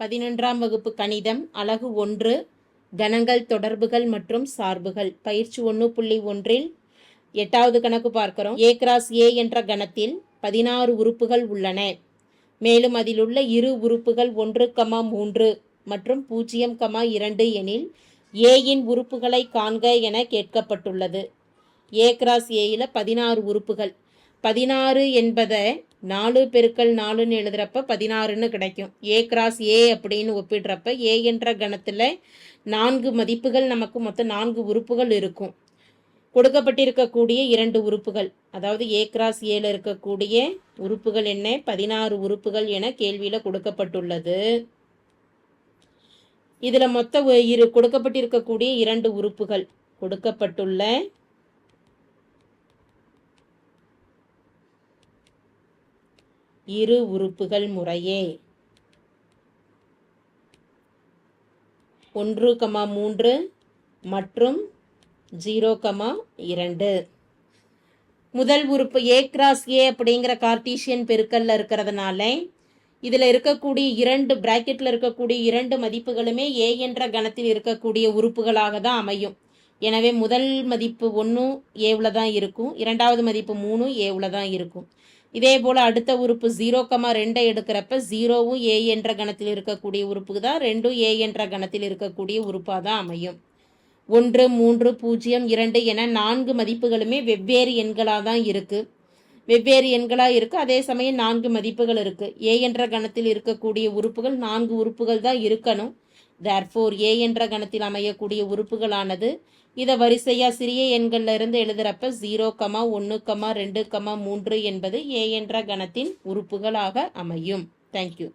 பதினொன்றாம் வகுப்பு கணிதம் அலகு ஒன்று கணங்கள் தொடர்புகள் மற்றும் சார்புகள். பயிற்சி ஒன்று புள்ளி ஒன்றில் எட்டாவது கணக்கு பார்க்கிறோம். ஏ கிராஸ் ஏ என்ற கணத்தில் பதினாறு உறுப்புகள் உள்ளன. மேலும் அதில் உள்ள இரு உறுப்புகள் ஒன்று கமா மூன்று மற்றும் பூஜ்ஜியம் கமா இரண்டு எனில் ஏயின் உறுப்புகளை காண்க என கேட்கப்பட்டுள்ளது. ஏ கிராஸ் ஏயில் பதினாறு உறுப்புகள். பதினாறு என்பதை நாலு பெருக்கல் நாலுன்னு எழுதுறப்ப பதினாறுன்னு கிடைக்கும். ஏ கிராஸ் ஏ அப்படின்னு ஒப்பிடுறப்ப ஏ என்ற கணத்தில் நான்கு மதிப்புகள் நமக்கு மொத்தம் நான்கு உறுப்புகள் இருக்கும். கொடுக்கப்பட்டிருக்கக்கூடிய இரண்டு உறுப்புகள் அதாவது ஏ கிராஸ் ஏல இருக்கக்கூடிய உறுப்புகள் என்ன? பதினாறு உறுப்புகள் என கேள்வியில் கொடுக்கப்பட்டுள்ளது. இதில் மொத்த இரு கொடுக்கப்பட்டிருக்கக்கூடிய இரண்டு உறுப்புகள் கொடுக்கப்பட்டுள்ள இரு உறுப்புகள் முறையே. ஒன்று கமா மூன்று மற்றும் ஜீரோ கமா இரண்டு. முதல் உறுப்பு ஏ கிராஸ் ஏ அப்படிங்கிற கார்டீஷியன் பெருக்கல்ல இருக்கிறதுனால இதில் இருக்கக்கூடிய இரண்டு பிராக்கெட்டில் இருக்கக்கூடிய இரண்டு மதிப்புகளுமே ஏ என்ற கணத்தில் இருக்கக்கூடிய உறுப்புகளாக தான் அமையும். எனவே முதல் மதிப்பு ஒன்று ஏவில் தான் இருக்கும். இரண்டாவது மதிப்பு மூணு ஏவில் தான் இருக்கும். இதே போல் அடுத்த உறுப்பு ஜீரோ கமா ரெண்டை எடுக்கிறப்ப ஜீரோவும் ஏ என்ற கணத்தில் இருக்கக்கூடிய உறுப்புக்கு தான் ரெண்டும் ஏ என்ற கணத்தில் இருக்கக்கூடிய உறுப்பாக தான் அமையும். ஒன்று மூன்று பூஜ்ஜியம் இரண்டு என நான்கு மதிப்புகளுமே வெவ்வேறு எண்களாக தான் இருக்குது வெவ்வேறு எண்களாக இருக்குது அதே சமயம் நான்கு மதிப்புகள் இருக்குது ஏ என்ற கணத்தில் இருக்கக்கூடிய உறுப்புகள் நான்கு உறுப்புகள் தான் இருக்கணும். தேர்ஃபோர் ஏ என்ற கணத்தில் அமையக்கூடிய உறுப்புகளானது இதை வரிசையாக சிறிய எண்கள்ல இருந்து எழுதுறப்ப ஜீரோ கமா ஒன்று கமா ரெண்டு கமா மூன்று என்பது ஏ என்ற கணத்தின் உறுப்புகளாக அமையும். தேங்க்யூ